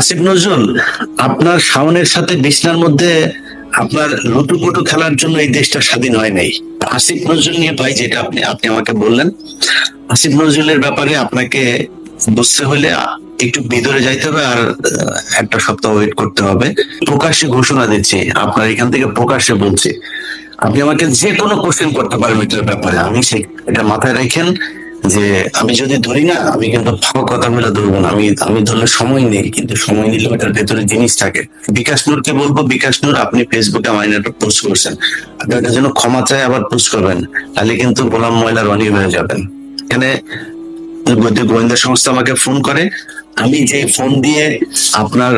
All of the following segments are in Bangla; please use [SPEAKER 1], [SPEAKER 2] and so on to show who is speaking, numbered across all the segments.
[SPEAKER 1] আসিফ নজরুল, আপনার শাওনের সাথে বিছনার মধ্যে আপনার লুটুপুটু খেলার জন্য এই দেশটা স্বাধীন হয় নাই। আসিফ নজরুল নিয়ে ভাই, যেটা আপনি আপনি আমাকে বললেন, আসিফ নজরুলের ব্যাপারে আপনাকে বুঝতে হলে একটু ভিতরে যাইতে হবে আর একটা সপ্তাহ ওয়েট করতে হবে। প্রকাশ্যে ঘোষণা দিচ্ছি, আপনার এখান থেকে প্রকাশ্যে বলছি। আপনি আমাকে যে কোনো কোশ্চেন করতে পারেন এটার ব্যাপারে, আমি সে, এটা মাথায় রাখেন। যে আমি যদি ধরি না, আমি কিন্তু ফাঁকা কথা বলে ধরবো না। আমি আমি ধরলে সময় নেই, কিন্তু সময় নিলে ওটার ভেতরে জিনিস থাকে। বিকাশ নূরকে বলব, বিকাশ নূর, আপনি ফেসবুকে আমার একটা পোস্ট করছেন। আপনি ওটার জন্য ক্ষমা চাই আবার পোস্ট করবেন, তাহলে কিন্তু গোলাম ময়লার অনি হয়ে যাবেন। এখানে গোয়েন্দা সংস্থা আমাকে ফোন করে। আমি যে ফোন দিয়ে আপনার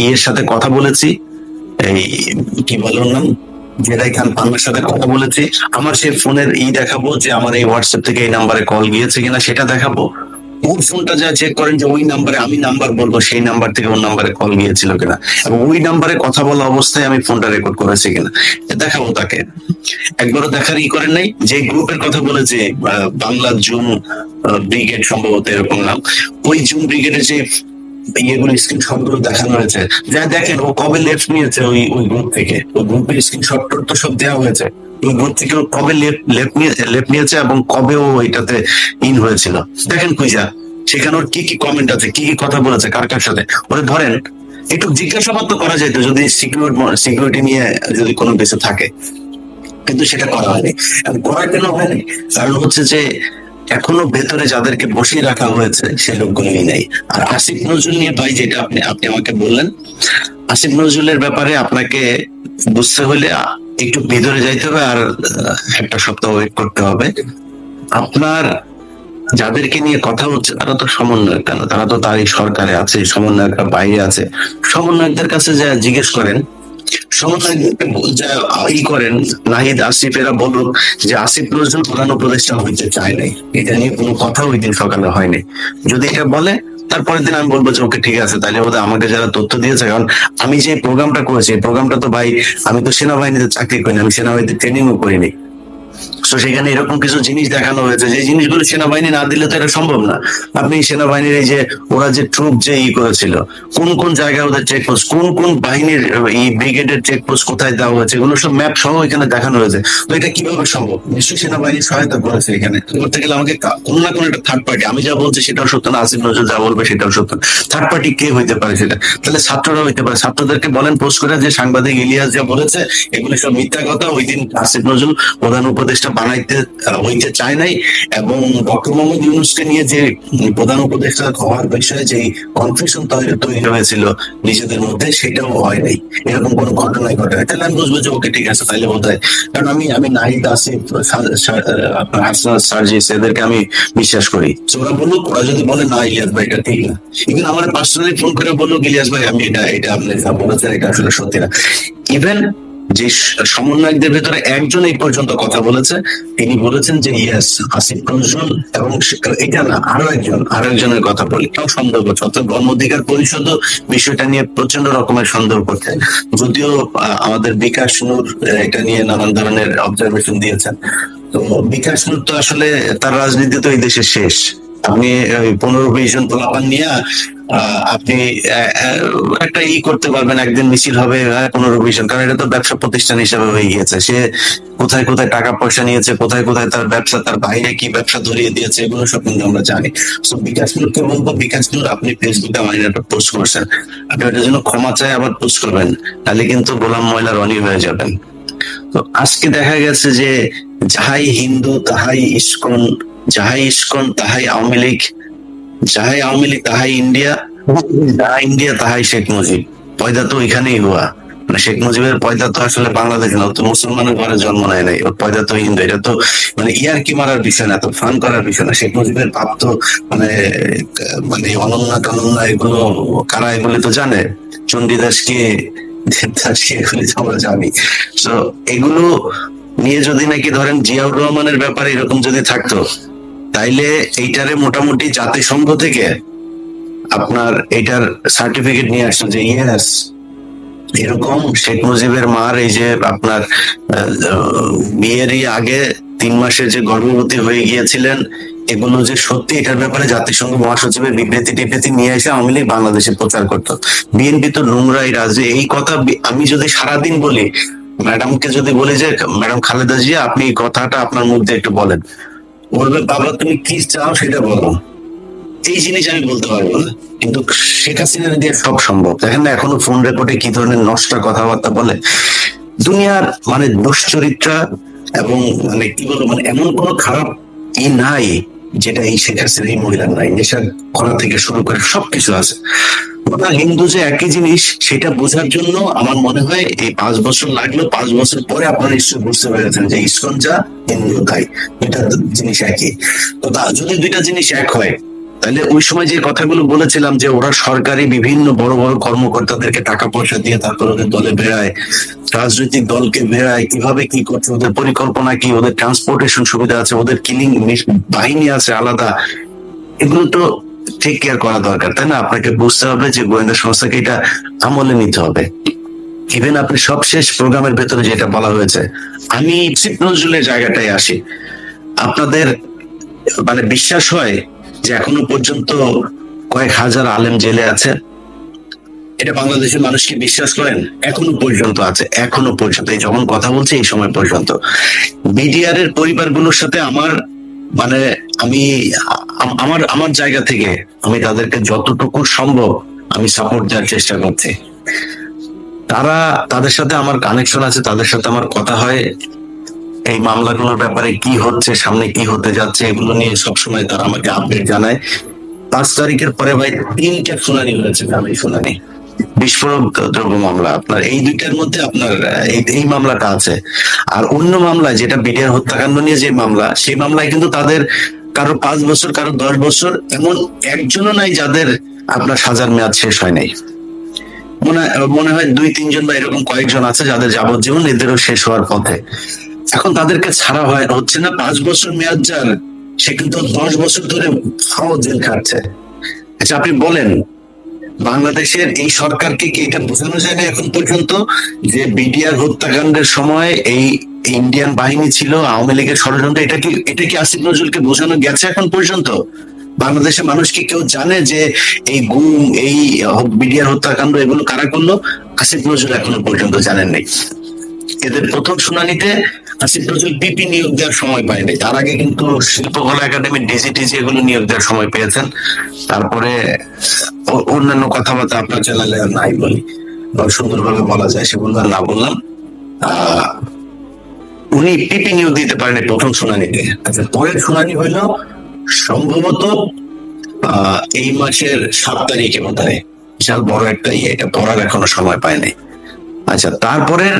[SPEAKER 1] ইয়ের সাথে কথা বলেছি, এই, কি বলো নাম? জেদাই খান পান্নার সাথে কথা বলেছি। আমার সেই ফোনের ই দেখাবো যে আমার এই হোয়াটসঅ্যাপ থেকে এই নাম্বারে কল গিয়েছে কিনা, সেটা দেখাবো। ওর ফোনটা যা চেক করেন যে ওই নাম্বারে আমি নাম্বার বলব, সেই নাম্বার থেকে ওর নাম্বারে কল গিয়েছিল কিনা। এবং ওই নাম্বারে কথা বলা অবস্থায় আমি ফোনটা রেকর্ড করেছি কিনা। দেখাবো তাকে। একবারও দেখার ই করেন নাই। যে গ্রুপের কথা বলেছে বাংলা জুম ব্রিগেড সম্ভবত এরকম নাম। ওই জুম ব্রিগেডের যে ইয়েগুলো দেখানো হয়েছে। যা দেখেন, ও কবে লেফট নিয়েছে ওই ওই গ্রুপ থেকে? ওই গ্রুপের স্ক্রিনশট তো সব দেওয়া হয়েছে। ওই গ্রুপ থেকে ও কবে নিয়েছে এবং কবে ও এটাতে ইন হয়েছিল। দেখেন কুইজা, সেখানে ওর কি কি কমেন্ট আছে, কি কি কথা বলেছে, কার কার সাথে? ওরে ধরেন, একটু জিজ্ঞাসাবাদ তো করা যেত, যদি সিকিউরিটি সিকিউরিটি নিয়ে যদি কোনো কিছু থাকে। কিন্তু সেটা করা হয়নি। করা কেন হয়নি কারণ হচ্ছে যে এখনও ভেতরে যাদেরকে বসিয়ে রাখা হয়েছে, সে লোকগুলোই নেই। আর আসিফ নজরুল নিয়ে ভাই, যেটা আপনি আপনি আমাকে বললেন, আসিফ নজরুলের ব্যাপারে আপনাকে বুঝতে হলে একটু ভিতরে যাইতে হবে আর একটা সপ্তাহ ওয়েট করতে হবে। আপনার যাদেরকে নিয়ে কথা হচ্ছে, তারা তো সমন্বয়ক কেন? তারা তো তারই সরকারে আছে, সমন্বয়করা বাইরে আছে। সমন্বয়কদের কাছে যা জিজ্ঞেস করেন ই করেন, নাহিদ আসিফেরা বলল যে আসিফ নজরুল প্রধান উপদেষ্টা হইতে চায় নাই। এটা নিয়ে কোনো কথা ওই দিন সকালে হয়নি। যদি এটা বলে, তারপরের দিন আমি বলব যে, ওকে, ঠিক আছে তাহলে বোধহয় আমাকে যারা তথ্য দিয়েছে, কারণ আমি যে প্রোগ্রামটা করেছি প্রোগ্রামটা তো ভাই, আমি তো সেনাবাহিনীতে চাকরি করিনি, আমি সেনাবাহিনীতে ট্রেনিংও করিনি। তো সেখানে এরকম কিছু জিনিস দেখানো হয়েছে। যে জিনিসগুলো সেনাবাহিনী না দিলে তো এটা সম্ভব না। আপনি সেনাবাহিনীর এই যে, ওরা যে ট্রুপ যে ই করেছিল, কোন কোন জায়গায় ওদের চেকপোস্ট কোন কোন বাহিনীর এই ব্রিগেডের চেকপোস্ট কোথায় দেওয়া হয়েছে, এগুলো সব ম্যাপ সহ এখানে দেখানো হয়েছে। তো এটা কীভাবে সম্ভব? নিশ্চয়ই সেনাবাহিনী সহায়তা করেছে এখানে। করতে গেলে আমাকে কোনো না কোনো একটা থার্ড পার্টি আমি যা বলছি সেটাও সত্য না, আসিফ নজরুল যা বলবে সেটাও সত্য থার্ড পার্টি কে হইতে পারে সেটা? তাহলে ছাত্ররা হইতে পারে। ছাত্রদেরকে বলেন পোস্ট করে যে সাংবাদিক ইলিয়াস যা বলেছে, এগুলো সব মিথ্যা কথা। ওই দিন আসিফ নজরুল প্রধান উপদেষ্টা বানাইতে হইতে চায় নাই এবং ডক্টর মোহাম্মদ ইউনুসকে নিয়ে যে প্রধান উপদেষ্টা হওয়ার বিষয়ে যে কনফিউশন তৈরি হয়েছিল নিজেদের মধ্যে, সেটাও হয় নাই। এরকম কোনো ঘটনাই ঘটে নাই। তাহলে আমি বুঝব যে, ওকে ঠিক আছে, তাহলে বোধ কারণ আমি আমি নাহিদ আসিফ আপনার সার্জিস এদেরকে আমি বিশ্বাস করি। ওরা বলুক, ওরা যদি বলে, না, ইলিয়াস ভাই, এটা ঠিক না। ইভেন আমার পার্সোনালি ফোন করে বলল ইলিয়াস ভাই, আমি এটা এটা আপনি বলেছেন, এটা আসলে সত্যি না। ইভেন যে সমন্বয়কদের ভেতরে একজন এই পর্যন্ত কথা বলেছে, তিনি বলেছেন যে ইয়েস আসিফ নজরুল এবং এটা না, আরও একজন, আরও একজনের কথা বলি। তাও সন্দেহ করছে, অর্থাৎ গণ অধিকার পরিষদও বিষয়টা নিয়ে প্রচণ্ড রকমের সন্দেহ করছে। যদিও আমাদের বিকাশ নূর এটা নিয়ে নানান ধরনের অবজারভেশন দিয়েছেন। তো বিকাশ নূর তো আসলে তার রাজনীতি তো এই দেশে শেষ। আপনি পনেরো বিশ জন পোলাপান নিয়ে আপনি একটা ই করতে পারবেন, একদিন মিছিল হবে পনেরো বিশ জন। কারণ এটা তো ব্যবসা প্রতিষ্ঠান হিসেবে হয়ে গিয়েছে। সে কোথায় কোথায় টাকা পয়সা নিয়েছে, কোথায় কোথায় তার ব্যবসা, তার বাইরে কি ব্যবসা ধরিয়ে দিয়েছে, এগুলো সব কিন্তু আমরা জানি। তো বিকাশ নূরকে বলব, বিকাশ নূর, আপনি ফেসবুকে আমার একটা পোস্ট করছেন। আপনি ওটার জন্য ক্ষমা চাই, আবার পোস্ট করবেন। তাহলে কিন্তু গোলাম ময়লা রনি হয়ে যাবেন। তো আজকে দেখা গেছে যে, যাহাই হিন্দু, তাহাই ইস্কন যাহাই ইস্কন, তাহাই আওয়ামী লীগ, যাহাই আওয়ামী লীগ, তাহাই ইন্ডিয়া যাহা ইন্ডিয়া, তাহাই শেখ মুজিব। পয়দা তো ওইখানেই হুয়া। মানে শেখ মুজিবের পয়দা তো আসলে বাংলাদেশ না তো মুসলমানের ঘরে জন্ম নেয় নাই। ওর পয়দা তো হিন্দু, এটা তো মানে ইয়ার কি মারার বিষয় না তো ফান করার বিষয় না। শেখ মুজিবের পাপ তো মানে মানে অনন্যা টনন্যা এগুলো কারা এগুলো তো জানে? চণ্ডীদাসকে, দেবদাসকে এগুলি তো আমরা জানি। তো এগুলো নিয়ে যদি নাকি ধরেন জিয়াউর রহমানের ব্যাপারে এরকম যদি থাকতো তাইলে এইটারে মোটামুটি জাতিসংঘ থেকে আপনার এটার সার্টিফিকেট নিয়ে আসতো যে ইয়েস এরকম শেখ মুজিবের মার এই যে আপনার বিয়েরই আগে তিন মাসে যে গর্ভবতী হয়ে গিয়েছিলেন, এগুলো যে সত্যি এটার ব্যাপারে জাতিসংঘ মহাসচিবের বিবৃতি টিবৃতি নিয়ে এসে আওয়ামী লীগ বাংলাদেশে প্রচার করতো। বিএনপি তো নোংরাই রাজে এই কথা আমি যদি সারাদিন বলি, ম্যাডামকে যদি বলি যে, ম্যাডাম খালেদা জিয়া, আপনি এই কথাটা আপনার মধ্যে একটু বলেন। বলবে, বাবা, তুমি কি চাও সেটা বলো। এই জিনিস আমি বলতে পারব না। কিন্তু শেখ হাসিনা দিয়ে সব সম্ভব। দেখেন না, এখনও ফোন রেকর্ডে কি ধরনের নষ্ট কথাবার্তা বলে। দুনিয়ার মানে দুশ্চরিত্রা এবং মানে কি বলব মানে এমন কোনো খারাপ ই নাই যেটা এই শেখ হাসিনা, এই মহিলার নাই। নেশা করা থেকে শুরু করে সবকিছু আছে। হিন্দু যে একই জিনিস, সেটা বোঝার জন্য আমার মনে হয় এই পাঁচ বছর লাগল। পাঁচ বছর পরে আপনারা নিশ্চয়ই বুঝতে পেরেছেন যে ইস্কন যা হিন্দু তাই। দুটা জিনিস একই। তা- যদি দুইটা জিনিস এক হয় তাহলে ওই সময় যে কথাগুলো বলেছিলাম যে ওরা সরকারি বিভিন্ন বড় বড় কর্মকর্তাদেরকে টাকা পয়সা দিয়ে তারপর ওদের দলে বেড়ায়, রাজনৈতিক দলকে বেড়ায়, কীভাবে কি করছে, ওদের পরিকল্পনা কি, ওদের ট্রান্সপোর্টেশন সুবিধা আছে, ওদের কিলিং বাহিনী আছে আলাদা, এগুলো তো টেক কেয়ার করা দরকার, তাই না? আপনাকে বুঝতে হবে যে গোয়েন্দা সংস্থাকে এটা আমলে নিতে হবে। ইভেন আপনি সবশেষ প্রোগ্রামের ভেতরে যেটা বলা হয়েছে, আমি নজরুলের জায়গাটায় আসি। আপনাদের মানে বিশ্বাস হয় যে এখনও পর্যন্ত কয়েক হাজার আলেম জেলে আছে। এটা বাংলাদেশের মানুষ কি বিশ্বাস করেন, এখনও পর্যন্ত আছে, এখনও পর্যন্ত। এই যখন কথা বলছি, এই সময় পর্যন্ত। বিডিআর এর পরিবারগুলোর সাথে আমার মানে আমি আমার আমার জায়গা থেকে আমি তাদেরকে যতটুকু সম্ভব আমি সাপোর্ট দেওয়ার চেষ্টা করছি। তারা, তাদের সাথে আমার কানেকশন আছে, তাদের সাথে আমার কথা হয়। এই মামলাগুলোর ব্যাপারে কি হচ্ছে, সামনে কি হতে যাচ্ছে, এগুলো নিয়ে সবসময় তারা আমাকে আপডেট জানায়। পাঁচ তারিখের পরে ভাই তিনটা শুনানি হয়েছে আমি শুনানি। বিস্ফোরক দ্রব্য মামলা, আপনার এই দুইটার মধ্যে আপনার, এই মামলাটা আছে। আর অন্য যেটা বিডিআর হত্যাকাণ্ড নিয়ে যে মামলা, সেই মামলায় কিন্তু তাদের কারও পাঁচ বছর, কারও দশ বছর, এমন একজনও নাই যাদের আপনার সাজার মেয়াদ শেষ হয় নাই। মনে মনে হয় দুই, তিনজন বা এরকম কয়েকজন আছে যাদের যাবজ্জীবন এদেরও শেষ হওয়ার পথে। এখন তাদেরকে ছাড়া হয় হচ্ছে না পাঁচ বছর মেয়াদ যার, সে কিন্তু দশ বছর ধরে ফাও জেল খাটছে আচ্ছা আপনি বলেন, বাংলাদেশের এই সরকারকে কি এটা বোঝানো যায় না এখন পর্যন্ত যে বিডিআর হত্যাকাণ্ডের সময় এই ইন্ডিয়ান বাহিনী ছিল, আওয়ামী লীগের ষড়যন্ত্র, এটা কি এটা কি আসিফ নজরুলকে বোঝানো গেছে এখন পর্যন্ত? বাংলাদেশের মানুষ কি কেউ জানে যে এই গুম, এই বিডিআর হত্যাকাণ্ড এগুলো কারা করল? আসিফ নজরুল এখনও পর্যন্ত জানেন নাই এদের প্রথম শুনানিতে আসিফ নজরুল পিপি নিয়োগ দেওয়ার সময় পায়নি তার আগে কিন্তু শিল্পকলা একাডেমি ডিজিটিজি এগুলো নিয়োগ দেওয়ার সময় পেয়েছেন। তারপরে অন্যান্য কথাবার্তা আপনার চ্যানেলে নাই বলি। সুন্দরভাবে বলা যায় সেগুলো আর না বললাম। উনি পিপি নিয়োগ দিতে পারেনি প্রথম শুনানিতে। আচ্ছা পরের শুনানি হইল সম্ভবত এই মাসের সাত তারিখে বোধ বিশাল বড় একটা ইয়ে এটা পড়ার এখনও সময় পায়নি আচ্ছা তারপরের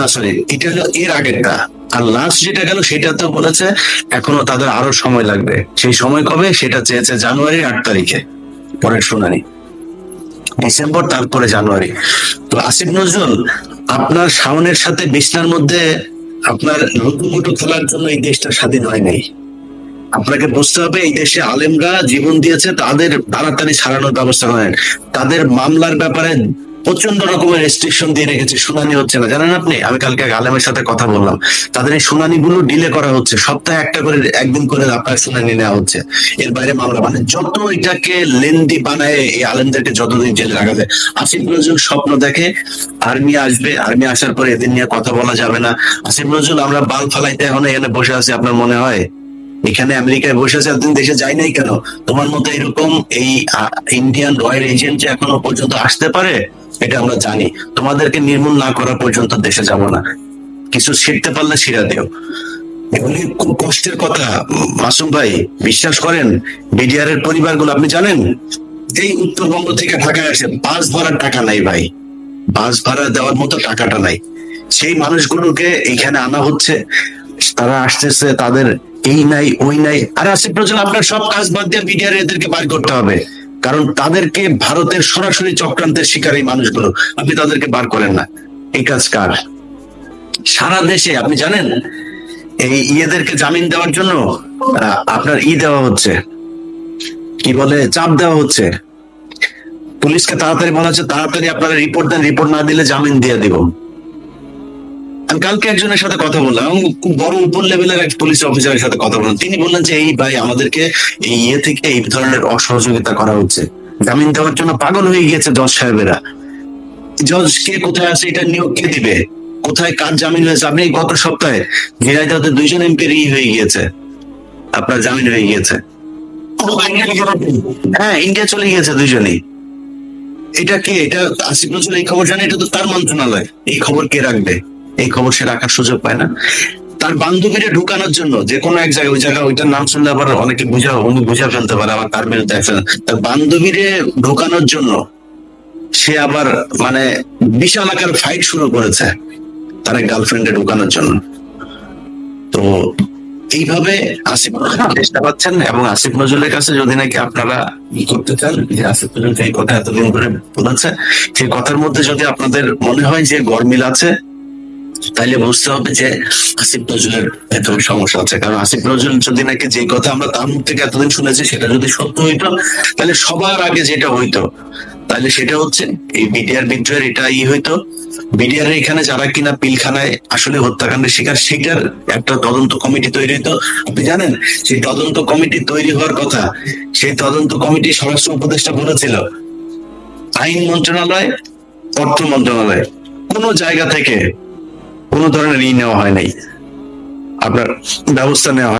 [SPEAKER 1] না সরি এটা হলো এর আগেরটা। আর লাস্ট যেটা গেল, সেটা তো বলেছে, এখনও তাদের আরও সময় লাগবে। সেই সময় কবে? সেটা চেয়েছে জানুয়ারির আট তারিখে, পরের শুনানি। ডিসেম্বর, তারপরে জানুয়ারি। তো আসিফ নজরুল, আপনার শাওনের সাথে বিছনার মধ্যে আপনার লুটুপুটু খেলার জন্য এই দেশটা স্বাধীন হয় নাই। আপনাকে বুঝতে হবে, এই দেশে আলেমরা জীবন দিয়েছে, তাদের তাড়াতাড়ি ছাড়ানোর ব্যবস্থা করেন। তাদের মামলার ব্যাপারে প্রচণ্ড রকমের রেস্ট্রিকশন দিয়ে রেখেছে। শুনানি হচ্ছে না। জানেন আপনি? আমি কালকে আলেমের সাথে কথা বললাম। তাদের এই শুনানি গুলো ডিলে করা হচ্ছে। সপ্তাহে একটা করে, একদিন করে আপনার শুনানি নেওয়া হচ্ছে। এর বাইরে মামলা। মানে যত এটাকে লেন্দি বানায়, এই আলেমদেরকে যতদিন জেলে রাখা যায়। আসিফ নজরুল স্বপ্ন দেখে আর্মি আসবে। আর্মি আসার পরে এদের নিয়ে কথা বলা যাবে না। আসিফ নজরুল, আমরা বাল ফালাইতে এখন এখানে বসে আছি, আপনার মনে হয়? এখানে আমেরিকায় বসে আছে একদিন দেশে যাই নাই কেন? তোমার মতো এরকম এই ইন্ডিয়ান রয়্যাল এজেন্ট এখনও পর্যন্ত আসতে পারে, এটা আমরা জানি। তোমাদেরকে নির্মূল না করা পর্যন্ত দেশে যাব না। কিছু শিখতে পারলে শিরা দিও। এগুলি খুব কষ্টের কথা। মাসুম ভাই, বিশ্বাস করেন বিডিআর এর পরিবারগুলো, আপনি জানেন? এই উত্তরবঙ্গ থেকে ঢাকায় আসে, বাস ভাড়ার টাকা নাই ভাই। বাস ভাড়া দেওয়ার মতো টাকাটা নাই। সেই মানুষগুলোকে এখানে আনা হচ্ছে। তারা আসতেছে, তাদের এই নাই, ওই নাই। আর আসিফ নজরুল, আপনার সব কাজ বাদ দিয়ে বিডিআর এদেরকে বার করতে হবে। কারণ তাদেরকে ভারতের সরাসরি চক্রান্তের শিকার এই মানুষগুলো, আপনি তাদেরকে বার করেন না। এই কাজ কার? সারা দেশে, আপনি জানেন, এই ইয়েদেরকে জামিন দেওয়ার জন্য আপনার ই দেওয়া হচ্ছে। কি বলে? চাপ দেওয়া হচ্ছে। পুলিশকে তাড়াতাড়ি বলা হচ্ছে, তাড়াতাড়ি আপনারা রিপোর্ট দেন রিপোর্ট না দিলে জামিন দিয়ে দিব। আমি কালকে একজনের সাথে কথা বললাম খুব বড় উপর লেভেলের এক পুলিশ অফিসারের সাথে কথা বললাম। তিনি বললেন যে, এই ভাই, আমাদেরকে এই ইয়ে থেকে এই ধরনের অসহযোগিতা করা হচ্ছে। জামিন দেওয়ার জন্য পাগল হয়ে গিয়েছে জজ সাহেবেরা। জজ কে কোথায় আছে, এটা নিয়োগ কে দিবে? কোথায় কার জামিন হয়েছে? আপনি গত সপ্তাহে ঝিনাইদহতে দুইজন এমপির ই হয়ে গিয়েছে। আপনার জামিন হয়ে গিয়েছে। হ্যাঁ ইন্ডিয়া চলে গিয়েছে দুইজনেই। এটা কে? এটা আসিফ নজরুল, এই খবর জানে এটা তো তার মন্ত্রণালয়। এই খবর কে রাখবে? এই খবর সে রাখার সুযোগ পায় না তার বান্ধবীরা ঢুকানোর জন্য যে কোনো এক জায়গায়, ওই ওইটার নাম শুনলে আবার অনেকে বুঝা বুঝা ফেলতে পারে, আবার তার। তার বান্ধবীরে ঢুকানোর জন্য সে আবার মানে বিশাল আকার ফাইট শুরু করেছে তার গার্লফ্রেন্ডে ঢুকানোর জন্য তো এইভাবে আসিফ চেষ্টা পাচ্ছেন এবং আসিফ নজরুলের কাছে যদি নাকি আপনারা ই করতে চান, যে আসিফ নজরুল এই কথা এতদিন ধরে বলেছে, সেই কথার মধ্যে যদি আপনাদের মনে হয় যে গরমিল আছে তাইলে বুঝতে হবে যে আসিফ নজরুলের সমস্যা কারণ আসিফ নজরুল যদি নাকি যে কথা আমরা তার মুখ থেকে এতদিন শুনেছি, সেটা যদি সত্য তাহলে সবার আগে যেটা হইতো, তাহলে সেটা হচ্ছে এই বিডিআর বিদ্রোহের এটা ই হইতো। বিডিআর এখানে যারা কিনা পিলখানায় আসলে হত্যাকাণ্ডের শিকার, সেটার একটা তদন্ত কমিটি তৈরি হইতো। আপনি জানেন সেই তদন্ত কমিটি তৈরি হওয়ার কথা, সেই তদন্ত কমিটি স্বরাষ্ট্র উপদেষ্টা বলেছিল, আইন মন্ত্রণালয়, অর্থ মন্ত্রণালয়, কোন জায়গা থেকে কোন ধরনের ঋণ নেওয়া হয় নাই। আপনার ব্যবস্থা নেওয়া